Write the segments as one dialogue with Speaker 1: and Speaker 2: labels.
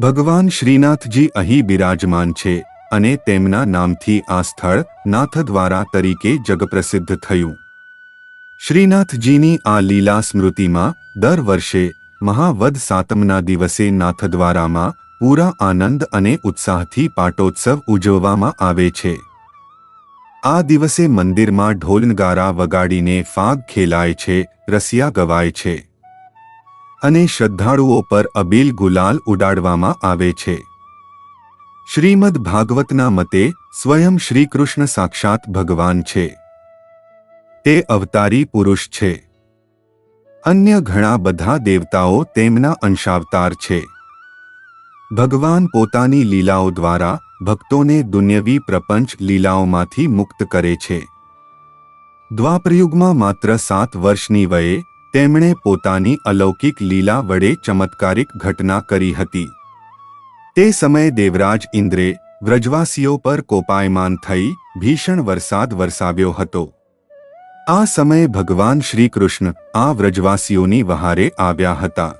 Speaker 1: ભગવાન શ્રીનાથજી અહીં બિરાજમાન છે અને તેમના નામથી આ સ્થળ નાથદ્વારા તરીકે જગપ્રસિદ્ધ થયું. શ્રીનાથજીની આ લીલા સ્મૃતિમાં દર વર્ષે મહાવદ સાતમના દિવસે નાથદ્વારામાં પૂરા આનંદ અને ઉત્સાહથી પાટોત્સવ ઉજવવામાં આવે છે. આ દિવસે મંદિરમાં ઢોલનગારા વગાડીને ફાગ ખેલાય છે, રસિયા ગવાય છે. અને શ્રદ્ધાળુઓ પર અબીલ ગુલાલ ઉડાડવામાં આવે છે. શ્રીમદ ભાગવતના મતે સ્વયં શ્રીકૃષ્ણ સાક્ષાત ભગવાન છે. તે અવતારી પુરુષ છે. અન્ય ઘણા બધા દેવતાઓ તેમના અંશાવતાર છે. ભગવાન પોતાની લીલાઓ દ્વારા ભક્તોને દુન્યવી પ્રપંચ લીલાઓમાંથી મુક્ત કરે છે. દ્વાપરયુગમાં માત્ર સાત વર્ષની વયે તેમણે પોતાની અલૌકિક લીલા વડે ચમત્કારિક ઘટના કરી હતી. તે સમયે દેવરાજ ઇન્દ્રે વ્રજવાસીઓ પર કોપાયમાન થઈ ભીષણ વરસાદ વરસાવ્યો હતો. આ સમયે ભગવાન શ્રીકૃષ્ણ આ વ્રજવાસીઓની વહારે આવ્યા હતા.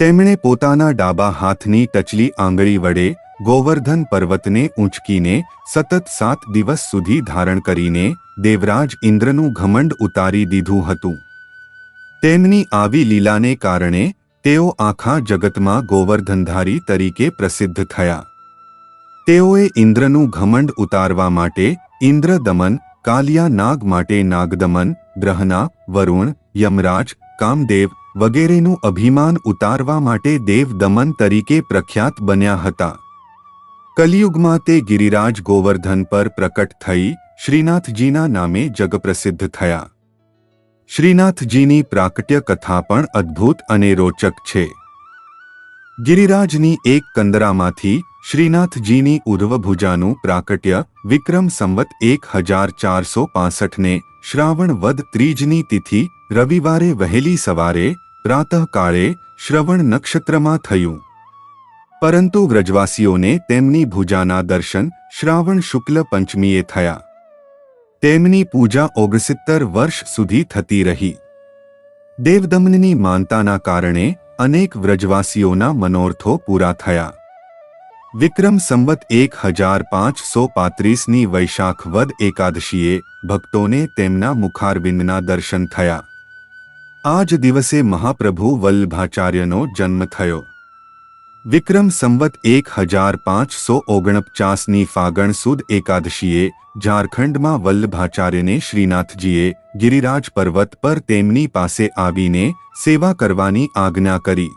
Speaker 1: તેમણે પોતાના ડાબા હાથની ટચલી આંગળી વડે ગોવર્ધન પર્વતને ઊંચકીને સતત સાત દિવસ સુધી ધારણ કરીને દેવરાજ ઇન્દ્રનું ઘમંડ ઉતારી દીધું હતું. તેમની આવી લીલાને કારણે તેઓ આખા જગતમાં ગોવર્ધનધારી તરીકે પ્રસિદ્ધ થયા. તેઓએ ઇન્દ્રનું ઘમંડ ઉતારવા માટે ઇન્દ્ર દમન કાલિયા નાગ માટે નાગદમન, ગ્રહના, વરુણ, યમરાજ, કામદેવ વગેરેનું અભિમાન ઉતારવા માટે દેવ દમન તરીકે પ્રખ્યાત બન્યા હતા. કલિયુગમાં તે ગિરિરાજ ગોવર્ધન પર પ્રકટ થઈ શ્રીનાથજીના નામે જગપ્રસિદ્ધ થયા. શ્રીનાથજીની પ્રાકટ્ય કથા પણ અદ્ભુત અને રોચક છે. ગિરિરાજની એક કંદરામાંથી શ્રીનાથજીની ઉર્વભુજાનું પ્રાકટ્ય વિક્રમ સંવત એક હજાર ચારસો પાસઠને શ્રાવણ વદ ત્રીજની તિથિ રવિવારે વહેલી સવારે પ્રાતઃકાળે શ્રવણ નક્ષત્રમાં થયું. પરંતુ વ્રજવાસીઓને તેમની ભુજાના દર્શન શ્રાવણ શુક્લ પંચમીએ થયા. તેમની પૂજા ઓગસિત્તર વર્ષ સુધી થતી રહી. દેવદમનની માનતાના કારણે અનેક વ્રજવાસીઓના મનોરથો પૂરા થયા. વિક્રમ સંવત એક હજાર પાંચસો પાંત્રીસની વૈશાખ વદ એકાદશીએ ભક્તોને તેમના મુખારવિંદના દર્શન થયા. આ જ દિવસે મહાપ્રભુ વલ્લભાચાર્યનો જન્મ થયો. વિક્રમ સંવત એક હજાર પાંચસો ઓગણપચાસની ફાગણ સુદ એકાદશીએ ઝારખંડમાં વલ્લભાચાર્યને શ્રીનાથજીએ ગિરિરાજ પર્વત પર તેમની પાસે આવીને સેવા કરવાની આજ્ઞા કરી.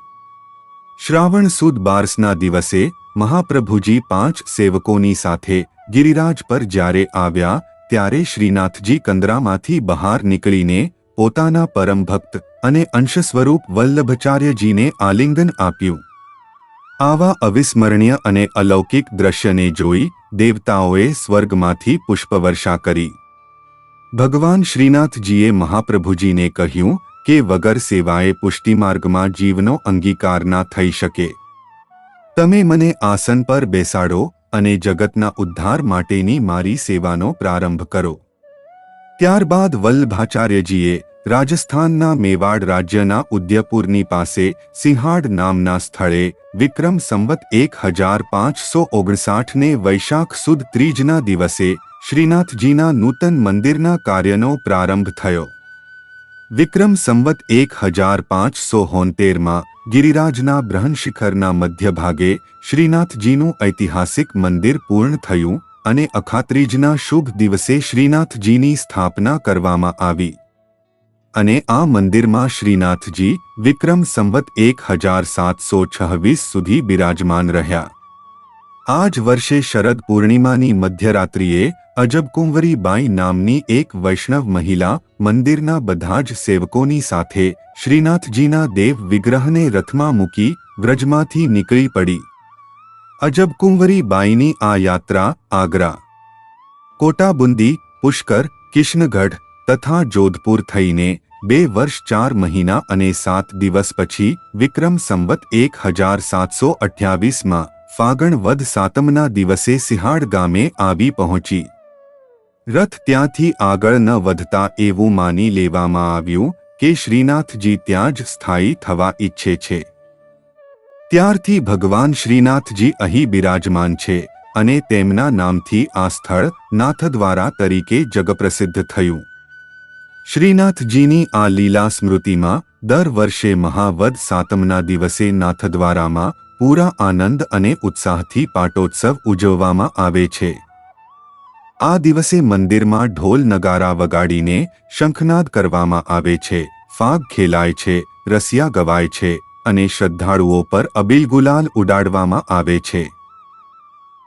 Speaker 1: શ્રાવણ સુદ બારસના દિવસે મહાપ્રભુજી પાંચ સેવકોની સાથે ગિરિરાજ પર જ્યારે આવ્યા ત્યારે શ્રીનાથજી કંદરામાંથી બહાર નીકળીને પોતાના પરમ ભક્ત અને અંશ સ્વરૂપ વલ્લભાચાર્યજીને આલિંગન આપ્યું. આવા અવિસ્મરણીય અને અલૌકિક દ્રશ્યને જોઈ દેવતાઓએ સ્વર્ગમાંથી પુષ્પવર્ષા કરી. ભગવાન શ્રીનાથજીએ મહાપ્રભુજીને કહ્યું કે વગર સેવાએ પુષ્ટિમાર્ગમાં જીવનો અંગીકાર ના થઈ શકે. તમે મને આસન પર બેસાડો અને જગતના ઉદ્ધાર માટેની મારી સેવાનો પ્રારંભ કરો. ત્યારબાદ વલ્લભાચાર્યજીએ રાજસ્થાનના મેવાડ રાજ્યના ઉદયપુરની પાસે સિંહાડ નામના સ્થળે વિક્રમ સંવત એક હજાર પાંચસો ઓગણસાઠને વૈશાખ સુદ ત્રીજના દિવસે શ્રીનાથજીના નૂતન મંદિરના કાર્યનો પ્રારંભ થયો. વિક્રમ સંવત એક હજાર પાંચસો હોનતેરમાં ગિરિરાજના બ્રહ્નશિખરના મધ્યભાગે શ્રીનાથજીનું ઐતિહાસિક મંદિર પૂર્ણ થયું અને અખાત્રીજના શુભ દિવસે શ્રીનાથજીની સ્થાપના કરવામાં આવી. અને આ મંદિરમાં શ્રીનાથજી વિક્રમ સંવત એક હજાર સાતસો છવ્વીસ સુધી બિરાજમાન રહ્યા. આ જ વર્ષે શરદ પૂર્ણિમાની મધ્યરાત્રિએ અજબકુંવરી બાઈ નામની એક વૈષ્ણવ મહિલા મંદિરના બધા જ સેવકોની સાથે શ્રીનાથજીના દેવ વિગ્રહને રથમાં મૂકી વ્રજમાંથી નીકળી પડી. અજબકુંવરી બાઈની આ યાત્રા આગ્રા. કોટાબુંદી, પુષ્કર કિશનગઢ તથા જોધપુર થઈને બે વર્ષ ચાર મહિના અને સાત દિવસ પછી વિક્રમ સંવત એક હજાર સાતસો અઠ્યાવીસમાં ફાગણ વદ સાતમના દિવસે સિહાડ ગામે આવી પહોંચી. રથ ત્યાંથી આગળ ન વધતા એવું માની લેવામાં આવ્યું કે શ્રીનાથજી ત્યાં જ સ્થાયી થવા ઈચ્છે છે. ત્યારથી ભગવાન શ્રીનાથજી અહીં બિરાજમાન છે અને તેમના નામથી આ સ્થળ નાથદ્વારા તરીકે જગપ્રસિદ્ધ થયું. શ્રીનાથજીની આ લીલા સ્મૃતિમાં દર વર્ષે મહાવદ સાતમના દિવસે નાથદ્વારામાં પૂરા આનંદ અને ઉત્સાહથી પાટોત્સવ ઉજવવામાં આવે છે. આ દિવસે મંદિરમાં ઢોલ નગારા વગાડીને શંખનાદ કરવામાં આવે છે, ફાગ ખેલાય છે, રસિયા ગવાય છે અને શ્રદ્ધાળુઓ પર અબીલ ગુલાલ ઉડાડવામાં આવે છે.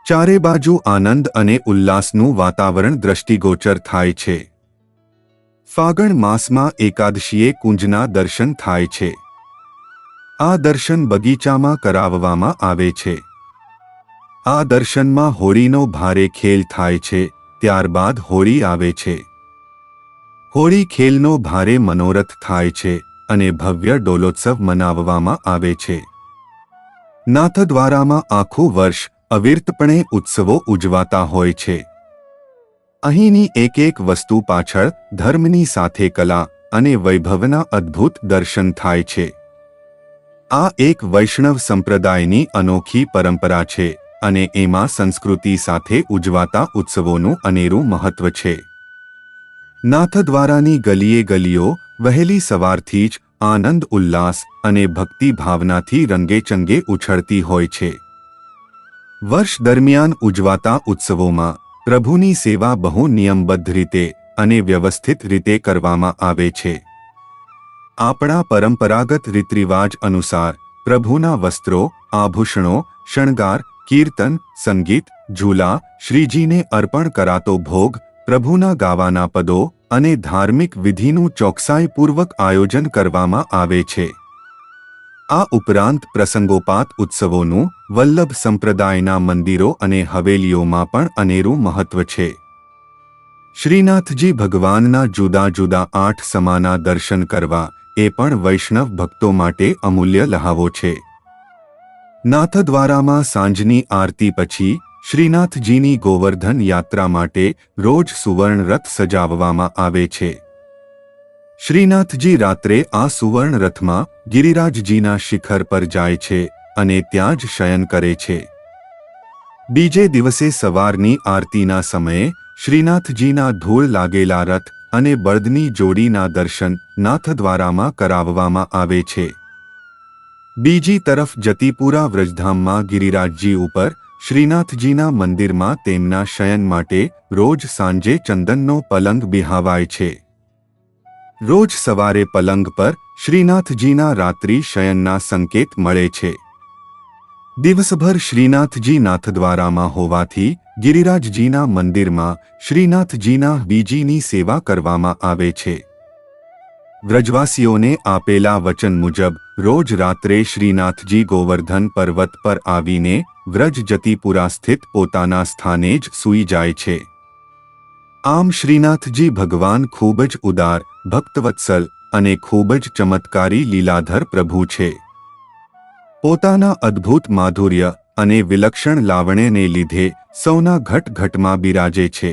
Speaker 1: ચારે બાજુ આનંદ અને ઉલ્લાસનું વાતાવરણ દ્રષ્ટિગોચર થાય છે. ફાગણ માસમાં એકાદશીએ કુંજના દર્શન થાય છે. આ દર્શન બગીચામાં કરાવવામાં આવે છે. આ દર્શનમાં હોળીનો ભારે ખેલ થાય છે, ત્યારબાદ હોળી આવે છે. હોળી ખેલનો ભારે મનોરથ થાય છે અને ભવ્ય ડોલોત્સવ મનાવવામાં આવે છે. નાથદ્વારામાં આખું વર્ષ અવિરતપણે ઉત્સવો ઉજવાતા હોય છે. અહીંની એક એક વસ્તુ પાછળ ધર્મની સાથે કલા અને વૈભવના અદ્ભુત દર્શન થાય છે. આ એક વૈષ્ણવ સંપ્રદાયની અનોખી પરંપરા છે અને એમાં સંસ્કૃતિ સાથે ઉજવાતા ઉત્સવોનું અનેરું મહત્વ છે. નાથદ્વારાની ગલીએ ગલીઓ વહેલી સવારથી જ આનંદ, ઉલ્લાસ અને ભક્તિ ભાવનાથી રંગેચંગે ઉછળતી હોય છે. વર્ષ દરમિયાન ઉજવાતા ઉત્સવોમાં પ્રભુની સેવા બહુ નિયમબદ્ધ રીતે અને વ્યવસ્થિત રીતે કરવામાં આવે છે. આપણા પરંપરાગત રીતરિવાજ અનુસાર, પ્રભુના વસ્ત્રો, આભૂષણો, શણગાર, કીર્તન, સંગીત, ઝૂલા, શ્રીજીને અર્પણ કરાતો ભોગ, પ્રભુના ગાવાના પદો અને ધાર્મિક વિધિનું ચોકસાઈપૂર્વક આયોજન કરવામાં આવે છે. આ ઉપરાંત પ્રસંગોપાત ઉત્સવોનું વલ્લભ સંપ્રદાયના મંદિરો અને હવેલીઓમાં પણ અનેરું મહત્વ છે. શ્રીનાથજી ભગવાનના જુદા જુદા આઠ સમાના દર્શન કરવા એ પણ વૈષ્ણવ ભક્તો માટે અમૂલ્ય લહાવો છે. નાથદ્વારામાં સાંજની આરતી પછી શ્રીનાથજીની ગોવર્ધન યાત્રા માટે રોજ સુવર્ણ રથ સજાવવામાં આવે છે. શ્રીનાથજી રાત્રે આ સુવર્ણ રથમાં ગિરિરાજજીના શિખર પર જાય છે અને ત્યાં જ શયન કરે છે. બીજે દિવસે સવારની આરતીના સમયે શ્રીનાથજીના ધૂળ લાગેલા રથ અને બળદની જોડીના દર્શન નાથદ્વારામાં કરાવવામાં આવે છે. બીજી તરફ જતીપુરા વ્રજધામમાં ગિરિરાજજી ઉપર શ્રીનાથજીના મંદિરમાં તેમના શયન માટે રોજ સાંજે ચંદનનો પલંગ બિહાવાય છે. રોજ સવારે પલંગ પર શ્રીનાથજીના રાત્રિ શયનના સંકેત મળે છે. દિવસભર શ્રીનાથજી નાથદ્વારામાં હોવાથી ગિરિરાજજીના મંદિરમાં શ્રીનાથજીના બીજીની સેવા કરવામાં આવે છે. વ્રજવાસીઓને આપેલા વચન મુજબ, રોજ રાત્રે શ્રીનાથજી ગોવર્ધન પર્વત પર આવીને વ્રજ જતીપુરા સ્થિત પોતાના સ્થાને જ સૂઈ જાય છે. આમ શ્રીનાથજી ભગવાન ખૂબ જ ઉદાર, ભક્તવત્સલ અને ખૂબ જ ચમત્કારી લીલાધર પ્રભુ છે. પોતાના અદ્ભુત માધુર્ય અને વિલક્ષણ લાવણ્યને લીધે સૌના ઘટ ઘટમાં બિરાજે છે.